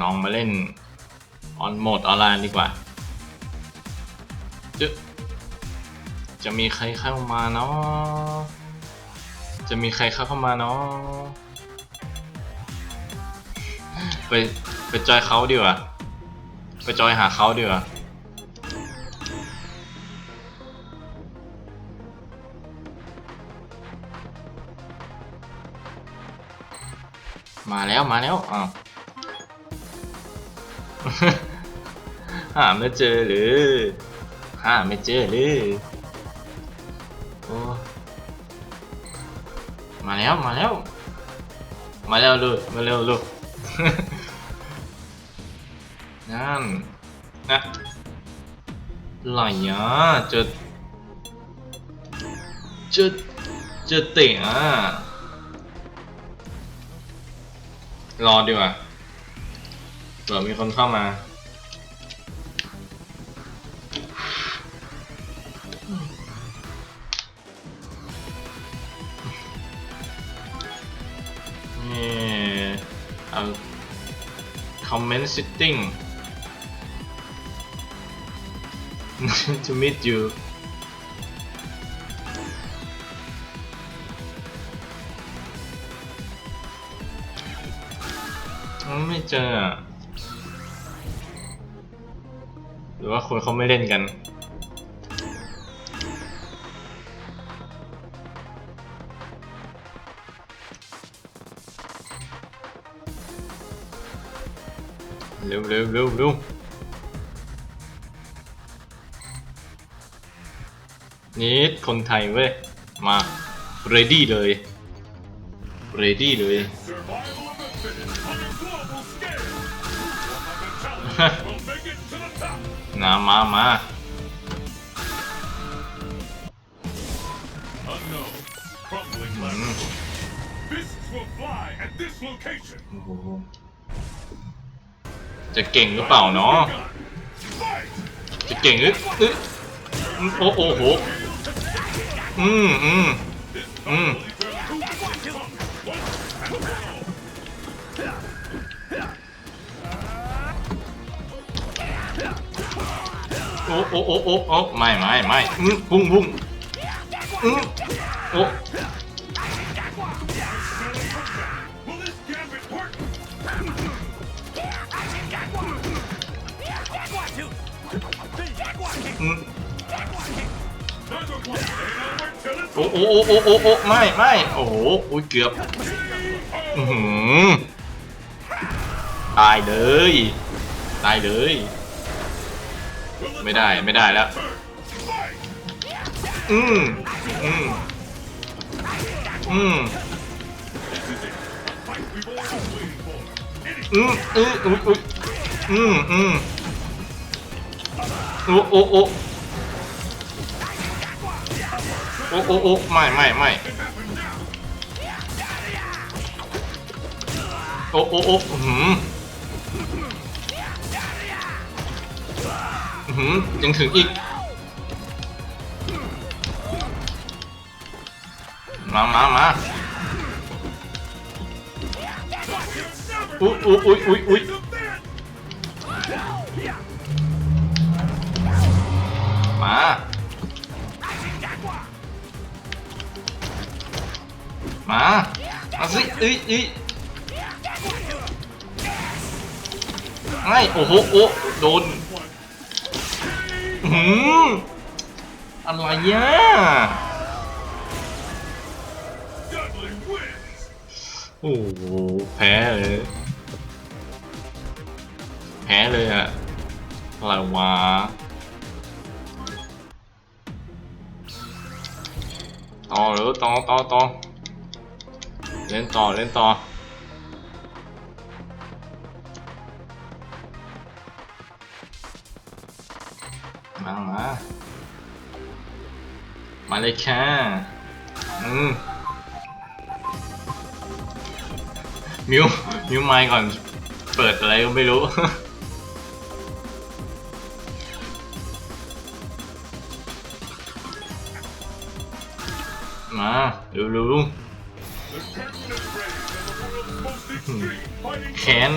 ลองมาเล่นออนโหมดออนไลน์ดีกว่า จะจะมีใครเข้ามาเนาะจะมีใครเข้ามาเนาะไปไปจอยเขาดีกว่า ไปจอยหาเขาดีกว่ามาแล้วมาแล้วอ้าว หาไม่เจอหรือหาไม่เจอหรือโอ้มาแล้วมาแล้ว มาแล้วลูกมาเร็วลูกนั่นนะไหลอะจอเจอเจอเตะอะรอดีกว่า เผื่อมีคนเข้ามา นี่เอาคอมเมนต์ซิตติ้ง to meet you ไม่เจอ หรือว่าคนเขาไม่เล่นกัน เร็วเร็วเร็วเร็วนี่คนไทยเว้ย มา ready เลย ready เลย Survival of the fittest on a นะมา มาจะเก่งหรือเปล่าเนาะจะเก่งหรือโอ้โห อืมอืมอืม โอ้โอ้โอ้โอ้โอ้ไม่ไม่ไม่อืมพุ่งพุ่งอืมโอ้อืมโอ้โอ้โอ้โอ้โอ้โอ้ไม่ไม่โอ้โหอุ้ยเกือบอือหือตายเลย ตายเลย ไม่ได้ไม่ได้แล้ว อืมอืมอืมอืมอืมอุ้ยอุ้ยอืมอืมโอ้โอ้โอ้โอ้โอ้โอ้ไม่ไม่ไม่โอ้โอ้โอ้อืม อื้อยังถึงอีก มามามาอุ้ยอุ้ยอุ้ยอุ้ยอุ้ยมามามาสิเอ้ยเอ้ยไม่โอ้โหโอ้โดน หืมอะไรเนี่ย Dudley wins. โอ้โหแพ้เลย แพ้เลยอะอะไรวะต่อหรือต่อต่อต่อเล่นต่อเล่นต่อ มาเลยค่ะอืมมิวมิวไมค์ก่อน เปิดอะไรก็ไม่รู้ มาเร็วๆแขน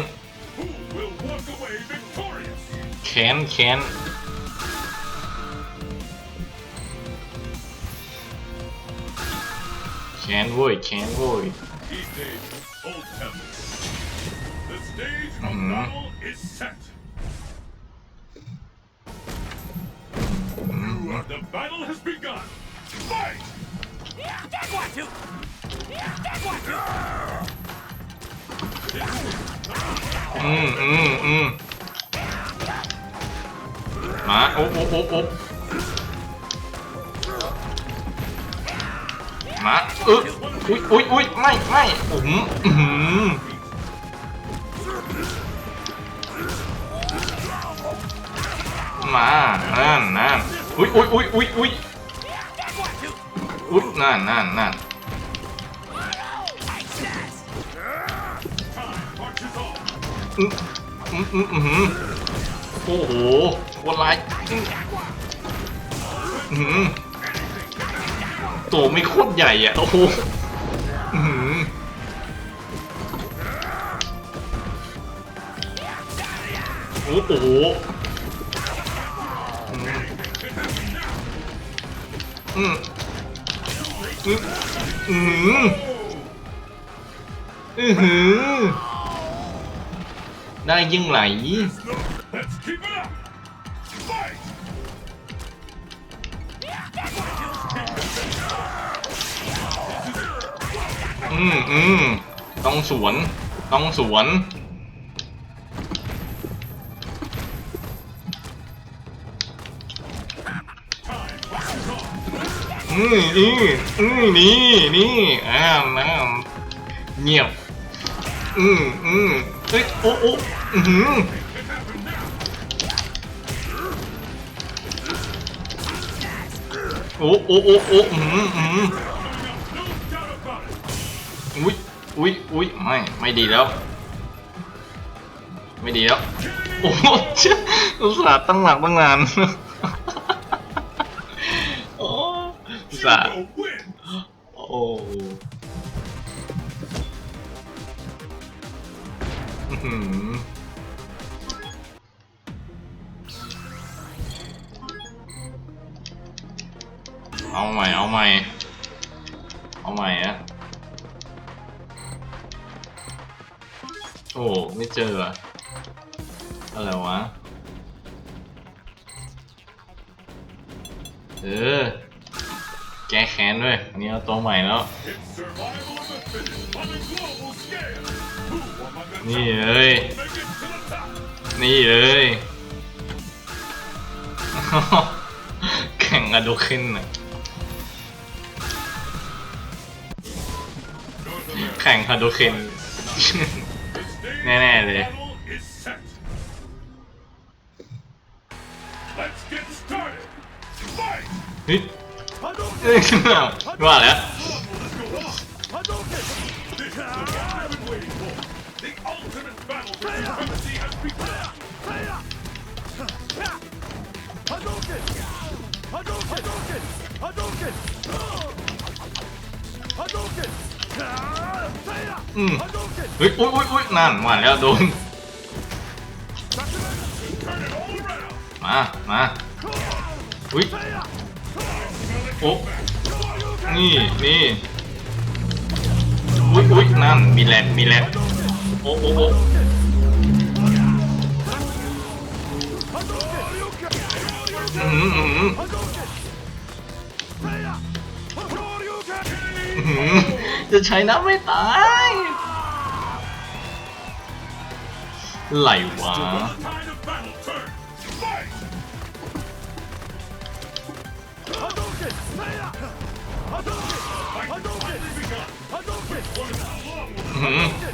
แขนแขน These days, Old Temple. The stage of Mhm. battle is set. The battle has begun. Fight! อืมอืมอืมมาโอ๊บโอ๊บโอ๊บโอ๊บ มาเอออุ้ยอุ้ยอุ้ยไม่ไม่ผมอื้อหือมานั่นนั่นอุ้ยอุ้ยอุ้ยอุ้ยอุ้ยอุ้ยนั่นนั่นนั่นอืมอืมอืมอืมโอ้โหคตรร้ายอืม ตัวไม่โคตรใหญ่อะ โอ้โหอืมโอ้โหอืมอืมอืมอือหือได้ยิ่งไหล อืมอืมต้องสวน ต้องสวน อืมอืมอืมนี่นี่อ้าวอ้าวเงียบ อืมอืมเฮ้ยโอ้โอ้อือหือ It happened now. โอ้โอ้โอ้โอ้อืมอืม อุ้ยอุ้ยไม่ไม่ดีแล้ว ไม่ดีแล้ว โอ้โหเชี่ยอุตส่าห์ตั้งหลักตั้งนานโอ้อุตส่าห์ เออ แก้แค้นด้วยอันนี้เอาตัวใหม่แล้ว นี่เอ้ย นี่เอ้ยแข่งอะดูขึ้นะแข่งฮาดูเคนแน่ ๆ เลย เฮ้ยว่าแล้วอืมเฮ้ยอุ้ยอุ้ยนั่นมาแล้วโดน มา มาอุ้ย โอ้นี่นี่อุ้ยอุ้ยนั่นมีแลกมีแลกโอ้โอ้โอ้อืมอืมอืมอื้อหือจะใช้น้ำไม่ตายไหลวะ 嗯。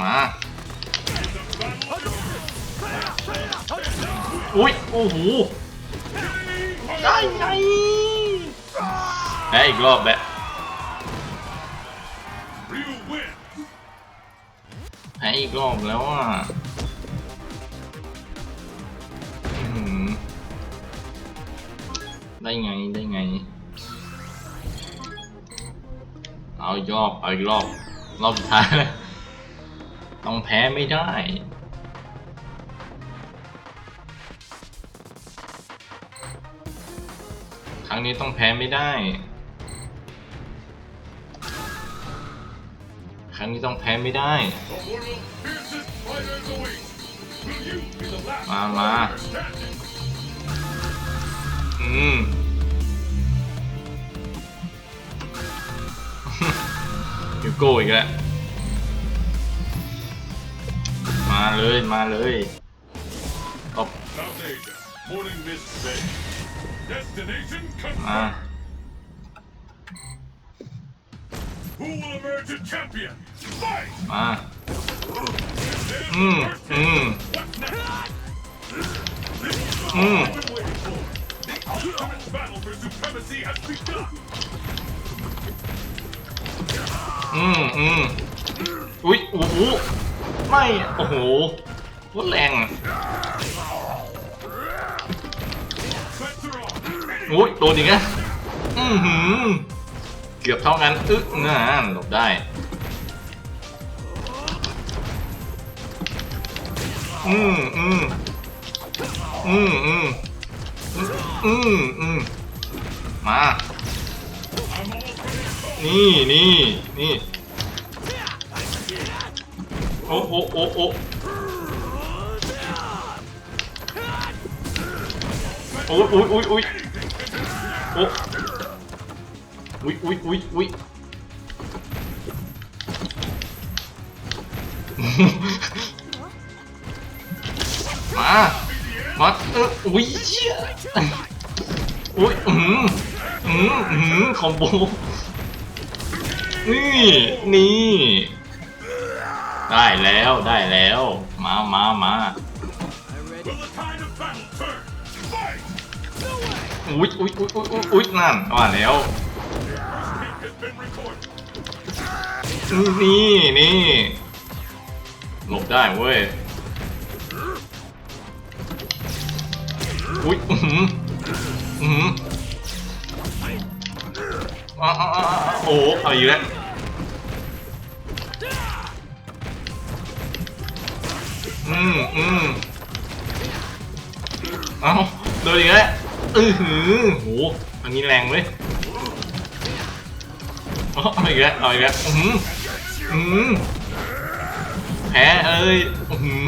มาอุ้ยโอ้โหได้ไงแพ้อีกรอบแบะแพ้อีกรอบแล้วอะได้ไง ได้ไง เอาอีกรอบ เอาอีกรอบ รอบสุดท้ายเลยต้องแพ้ไม่ได้ครั้งนี้ต้องแพ้ไม่ได้ ครั้งนี้ต้องแพ้ไม่ได้ มา มา อืม ยูโก้อีกแล้ว มาเลยมาเลยตบ South Asia, Morning Mist Bay. Destination มา confirmed. Who will emerge a champion? Fight! มา There's อืม the first อืม What's next? อืม I've been waiting for. The ultimate battle for supremacy has begun. อืมอืมอุ้ยโอ้โหไม่โอ้โหรถแรงอุ้ยโดนอีกแล้วอือหือเกือบเท่ากันอึ๊กน่าหลบได้อืมอืมอืมอืมอืมอืมมา นี่นี่นี่โอ้โอ้โอ้โอ้โอ้ยอุ้ยอุ้ยอุ้ยโอ้อุ้ยอุ้ยอุ้ยอุ้ยมา มาเอออุ้ยเชี่ยอุ้ยอืมอืมอืมคอมโบ นี่นี่ ได้แล้วได้แล้ว มามามาอุ้ยอุ้ยอุ้ยอุ้ยอุ๊ยอุ้ยนั่นว่าแล้วนี่นี่หลบได้เว้ยอุ้ยอืมอหืออื โออ้าวอ้าวอ้าวอ้าวโอ้โหเอาอีกแล้วอืมอืมเอ้าโดนอีกแล้วอือหือโหอันนี้แรงเว้ยเอาเอาอีกแล้วเอาอีกแล้วอือหืออืมแพ้เอ้ยอือหือ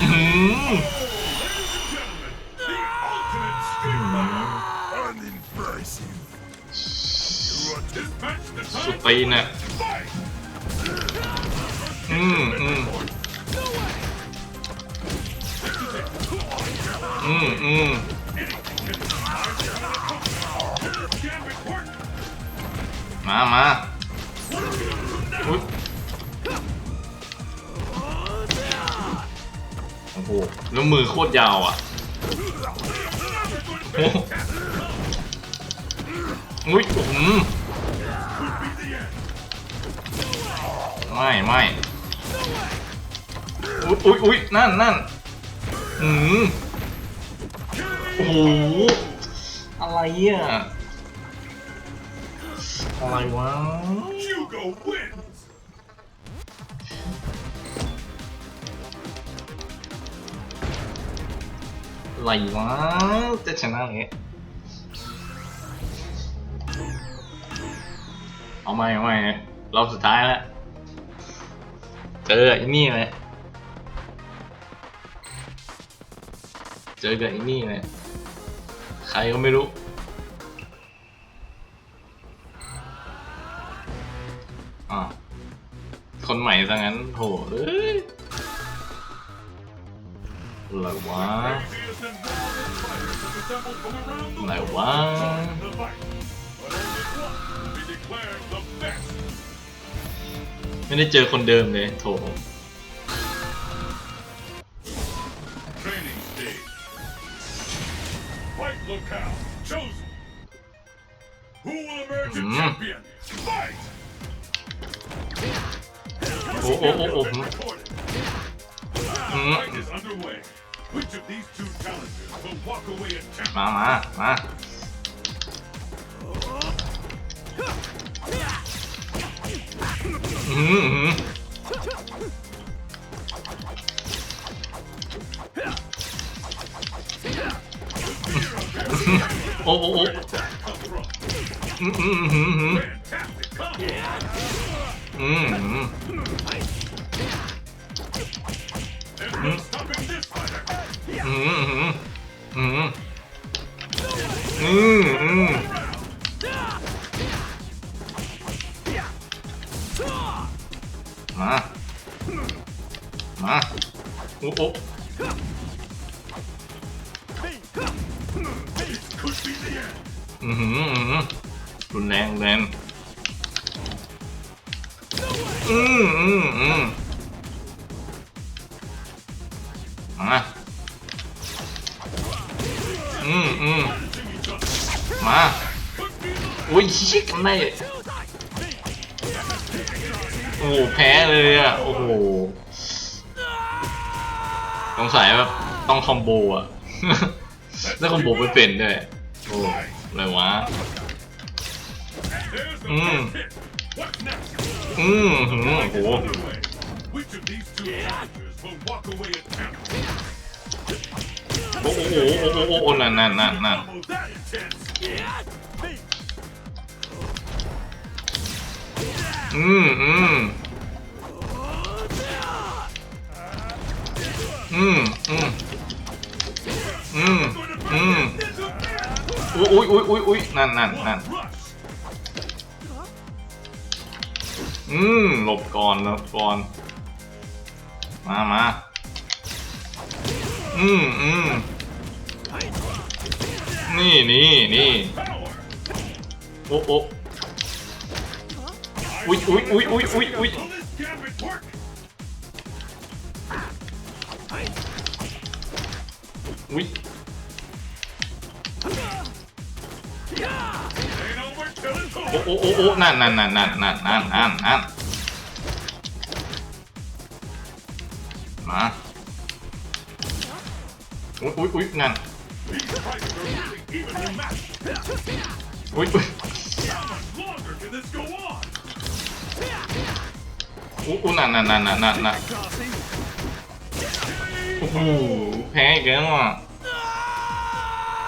อืม สุดตีนอะอืมอืมอืมอืมมามาอุ๊ยโอ้โห แล้วมือโคตรยาวอะโอ้โหอุ้ยอืม ไม่ไม่อุ้ยอุ้ยอุ้ยนั่นนั่นอืมโอ้โหอะไรอะอะไรวะ Hugo wins. อะไรวะจะชนะเลยเอาไม่เอาไม่รอบสุดท้ายแล้ว เจอไอ้นี่เลยเจอกับไอ้นี่เลยใครก็ไม่รู้ อ่าคนใหม่ซะงั้นโหเอ้ยอะไวะอะวะ ไม่ได้เจอคนเดิมเลยโถ 음 음. 음, 음. 어, 어, 어. 음, 음, 음, 음. 음. ชิคไม่โอ้โหแพ้เลยอะ โอ้โหสงสัยแบบต้องคอมโบอะ แล้วคอมโบไม่เป็นด้วยโอ้อะไรวะ There's the Hmm. first hit. What's next? อืมหืมโอ้โหโอ้โหโอ้โหโอ้โหโอ้โหนั่นนั่นนั่นนั่น อืมอืมอืมอืมอืมอืมอุ้ยอุ้ยอุ้ยอุ้ยนั่นนั่นนั่นอืมหลบก่อนหลบก่อน มามาอืมอืมนี่นี่นี่โอ้โอ้ อุ้ยอุ้ยอุ้ยอุ้ยอุ้ยอุ้ยอุ้ยโอ้โอ้โอ้โอ้นั่นนั่นนั่นนั่นนั่นนั่นนั่นนั่นมาอุ้ยอุ้ยอุ้ยนั่นอุ้ยอุ้ย อุ้ยอุ้นั่นนั่นนั่นนั่นนั่นนั่นโอ้โหแพ้อีกแล้วอะ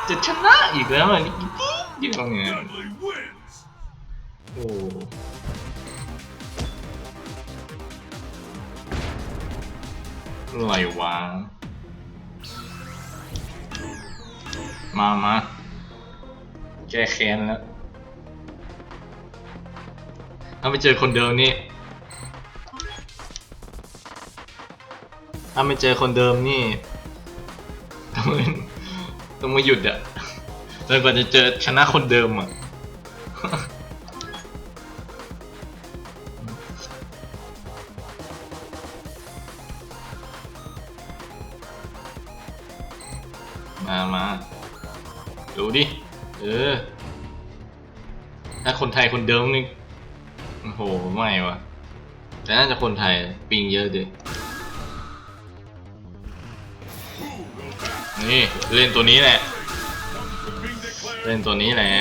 จะชนะอีกแล้วอะนี่ยวเนี่ย Dudley wins. โอ้อะไรวะมามาแก้แค้นแล้วถ้าไปเจอคนเดิมนี่ ถ้าไม่เจอคนเดิมนี่ต้องต้องมาหยุดอะจนกว่าจะเจอชนะคนเดิมอะมามาดูดิ เออ ถ้าคนไทยคนเดิมนี่ โอ้โห ไม่วะแต่น่าจะคนไทยปิงเยอะดิ นี่เล่นตัวนี้แหละ เล่นตัวนี้แหละ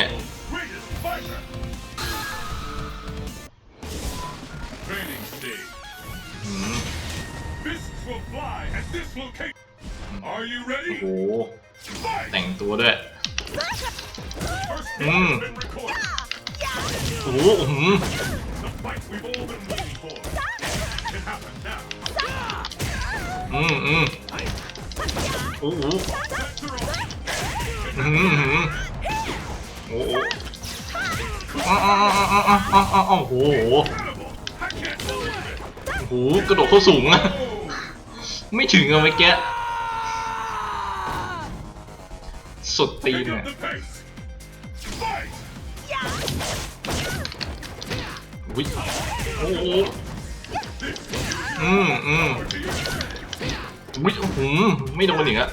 โอ้โห แต่งตัวด้วย อืมโอ้โหอืมอืมอืม โอ้โหอื้อหืออื้อหือโอ้โหอ้าวอ้าวอ้าวอ้าวอ้าวอ้าวโอ้โห Incredible! I can't believe it. โหกระโดดเข้าสูงอะไม่ถึงอะเมื่อกี้สุดตีน Pick อะ up the pace. Fight. อุ้ยโอ้โหอืมอืม อุ้ยโอ้โหไม่โดนอีกอะ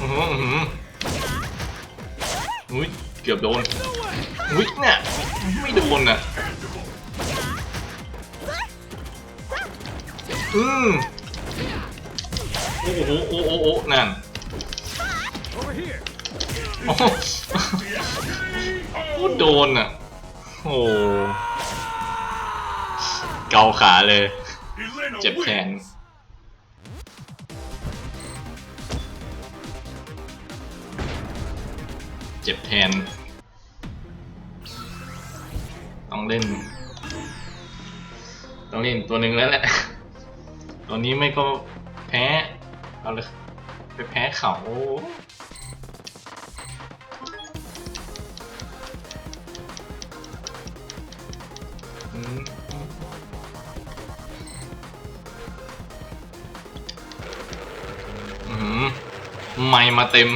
อือหืออื้อหืออุ้ยเกือบโดนอุ้ยเนี่ยไม่โดนอะอืมโอ้โหโอ้โหโอ้โหนั่นโอ้โหโดนอะโอ้โหเกาขาเลย เจ็บแขนเจ็บแทน ต้องเล่น ต้องเล่นตัวหนึ่งแล้วแหละ ตัวนี้ไม่ก็แพ้ เอาเลย ไปแพ้เขาอืม ไม่มาเต็ม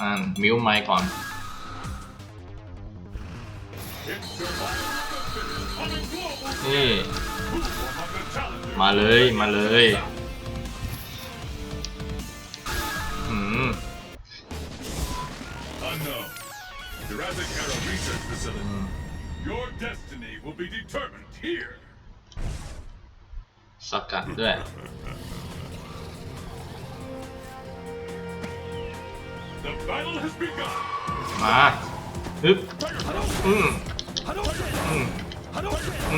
อ่านมิวไม่ก่อนนี่มาเลยมาเลย โ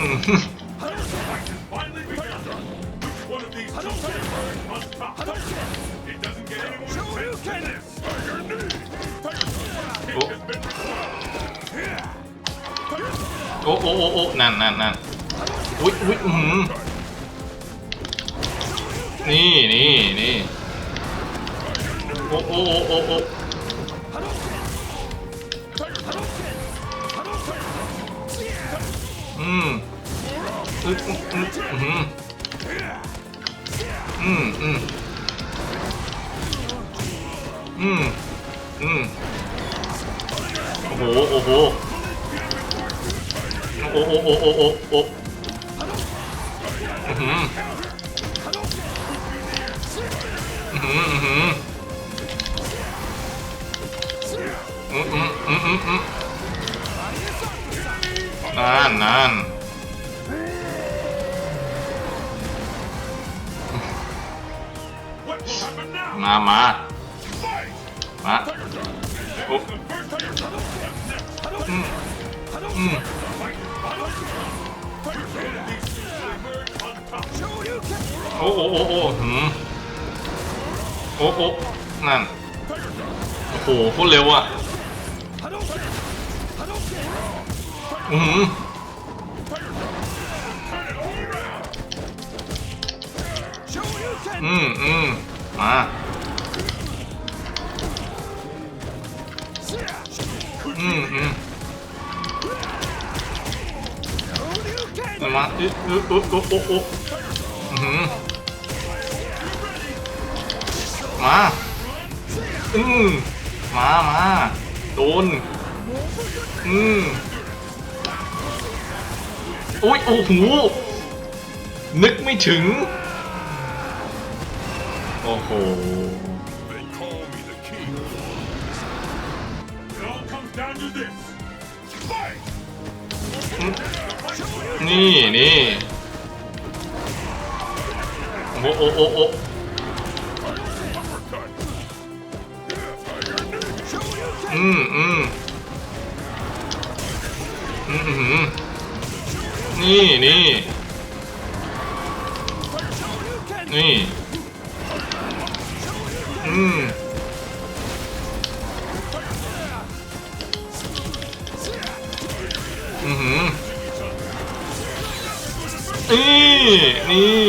อ้โอ้โอ้โอ้นั่นนั่นนั่นอุ้ยอุ้ยอือหือนี่นี่นี่โอ้โอ้โอ้โอ้ อืมอืมอืมอืมอืมอืมอืมอืมอืมโอ้โห โอ้โห โอ้โอ้โอ้โอ้โอ้โอ้อื้อหืออื้อหืออื้อหืออืมอืมอืมอืมอืม นั่นนั่นมามามาปุ๊บอืมโอ้โอ้โอ้โอ้หืมโอ้โอ้นั่น โอ้โหโคตรเร็วอะ อือหืออืมอืมมาอืมอืมมาอึ๊บอึ๊บอึ๊บอึ๊บอึ๊บอึ๊บอือหืมาอืมมามาโดนอืม อุ้ยโอ้โหนึกไม่ถึง โอ้โหนี่นี่โอ้โอ้โอ้โอ้อืมอืมอืม นี่นี่นี่อืมอือหือนี่นี่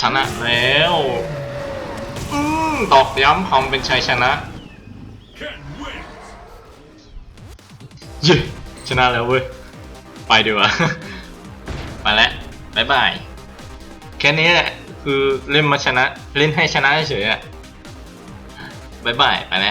ชนะแล้ว อืมตอกย้ำความเป็นชัยชนะ เย้ชนะแล้วเว้ย ไปดีกว่า ไปแล้วบายบาย แค่นี้แหละ คือเล่นมาชนะ เล่นให้ชนะเฉยๆอะบายบาย ไปแล้ว